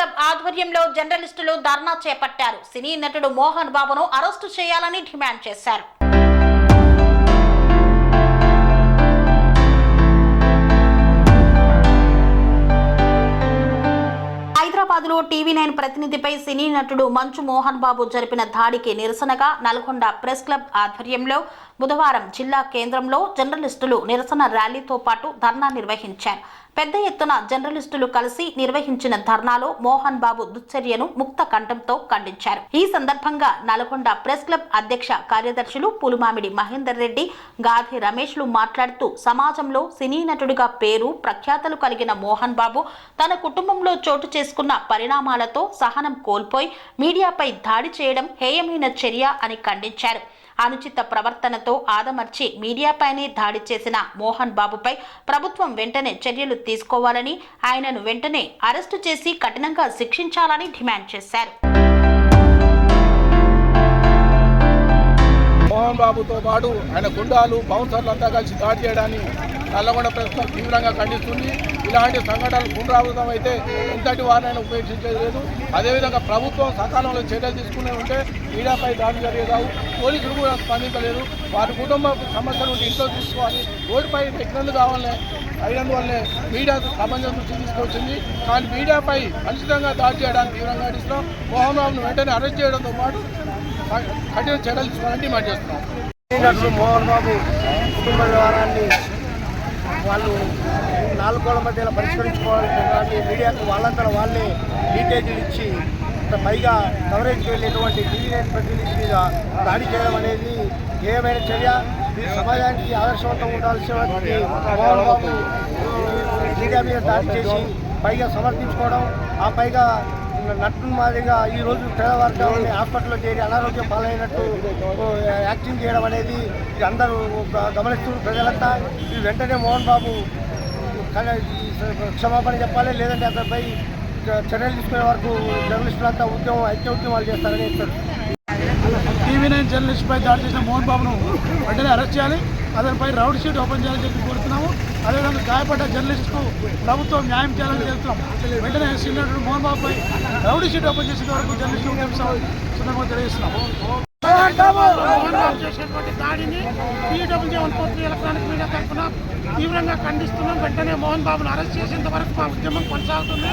Club ఆధ్వర్యంలో జర్నలిస్టులు ధర్నా చేపట్టారు. సినీ నటుడు మోహన్ బాబును అరెస్టు చేయాలని డిమాండ్ చేశారు. హైదరాబాద్లో టీవీ నైన్ ప్రతినిధిపై సినీ నటుడు మంచు మోహన్ బాబు జరిపిన దాడికి నిరసనగా నల్గొండ ప్రెస్ క్లబ్ ఆధ్వర్యంలో బుధవారం జిల్లా కేంద్రంలో జర్నలిస్టులు నిరసన ర్యాలీతో పాటు ధర్నా నిర్వహించారు. పెద్ద ఎత్తున జర్నలిస్టులు కలిసి నిర్వహించిన ధర్నాలో మోహన్ బాబు దుశ్చర్యను ముక్త కంఠంతో ఖండించారు. ఈ సందర్భంగా నల్గొండ ప్రెస్ క్లబ్ అధ్యక్ష కార్యదర్శులు పులుమామిడి మహేందర్ రెడ్డి గాధి రమేష్లు మాట్లాడుతూ సమాజంలో సినీ నటుడిగా పేరు ప్రఖ్యాతలు కలిగిన మోహన్ బాబు తన కుటుంబంలో చోటు చేసుకున్న పరిణామాలతో సహనం కోల్పోయి మీడియాపై దాడి చేయడం హేయమైన చర్య అని ఖండించారు. అనుచిత ప్రవర్తనతో ఆదమర్చి మీడియాపైనే దాడి చేసిన మోహన్ బాబుపై ప్రభుత్వం వెంటనే చర్యలు తీసుకోవాలని ఆయనను వెంటనే అరెస్టు చేసి కఠినంగా శిక్షించాలని డిమాండ్ చేశారు. బాబుతో పాటు ఆయన గుండాలు బౌన్సర్లు అంతా కలిసి దాడి చేయడాన్ని నల్లగొండ ప్రభుత్వం తీవ్రంగా ఖండిస్తుంది. ఇలాంటి సంఘటనలు పునరావృతం అయితే ఎంతటి వారినైనా ఉపేక్షించేది లేదు. అదేవిధంగా ప్రభుత్వం సకాలంలో చర్యలు తీసుకునే ఉంటే మీడియాపై దాడి జరిగేదావు. పోలీసులు కూడా స్పందించలేదు. వారి కుటుంబ సమస్యలు ఇంట్లో చూసుకోవాలి రోడ్డుపై ఎక్కినందుకు కావాలనే అయినందువల్లే మీడియా సమంజసం దృష్టి తీసుకొచ్చింది. కానీ మీడియాపై ఖచ్చితంగా దాడి చేయడానికి తీవ్రంగా ఖండిస్తున్నాం మోహన్ రావును వెంటనే అరెస్ట్ చేయడంతో పాటు కఠిన చర్యలు తీసుకోవాలని డిమాండ్ చేస్తున్నాం. నటుడు మోహన్ బాబు కుటుంబ వ్యవహారాన్ని వాళ్ళు నాలుగు గోడల మధ్యలో పరిష్కరించుకోవాలని మీడియాకు వాళ్ళంతా వాళ్ళే డీటెయిల్ ఇచ్చి పైగా కవరేజ్కి వెళ్ళేటువంటి టీవీ నైన్ ప్రతినిధి మీద దాడి చేయడం అనేది ఏమైన చర్య? సమాజానికి ఆదర్శవంతంగా ఉండాల్సినటువంటి మోహన్ బాబు మీడియా మీద దాడి చేసి పైగా సమర్థించుకోవడం ఆ పైగా నటుని మాదిరిగా ఈ రోజు పేదవర్గాలని హాస్పిటల్లో చేరి అనారోగ్యం పాలైనట్టు యాక్టింగ్ చేయడం అనేది అందరూ గమనిస్తున్న ప్రజలంతా. ఇది వెంటనే మోహన్ బాబు క్షమాపణ చెప్పాలి లేదంటే అతనిపై చర్యలు తీసుకునే వరకు జర్నలిస్టులంతా ఉద్యమం ఐక్య ఉద్యమాలు చేస్తారని చెప్తారు టీవీ నైన్ జర్నలిస్ట్ పై దాడి చేసిన మోహన్ బాబును వెంటనే అరెస్ట్ చేయాలి. అతనిపై రౌడ్ షీట్ ఓపెన్ చేయాలని చెప్పి కోరుతున్నాము. అదేవిధంగా గాయపడ్డ జర్నలిస్ట్కు ప్రభుత్వం న్యాయం చేయాలని చెప్తున్నాం. వెంటనే సీనియర్ మోహన్ బాబుపై రౌడ్ షీట్ ఓపెన్ చేసే వరకు జర్నలిస్టులు ఉద్యమం సందర్భంగా తెలియజేస్తున్నాము చేసినటువంటి దాడిని PWJ one four electronic media తరఫున తీవ్రంగా ఖండిస్తున్నాం. వెంటనే మోహన్ బాబును అరెస్ట్ చేసేంత వరకు మా ఉద్యమం కొనసాగుతుంది.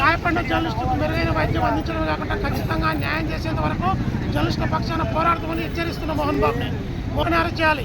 గాయపడిన జర్నలిస్టులకు మెరుగైన వైద్యం అందించడం కాకుండా ఖచ్చితంగా న్యాయం చేసేంత వరకు జర్నలిస్టుల పక్షాన పోరాడతామని హెచ్చరిస్తున్న మోహన్ బాబుని మోహన్ అరెస్ట్ చేయాలి.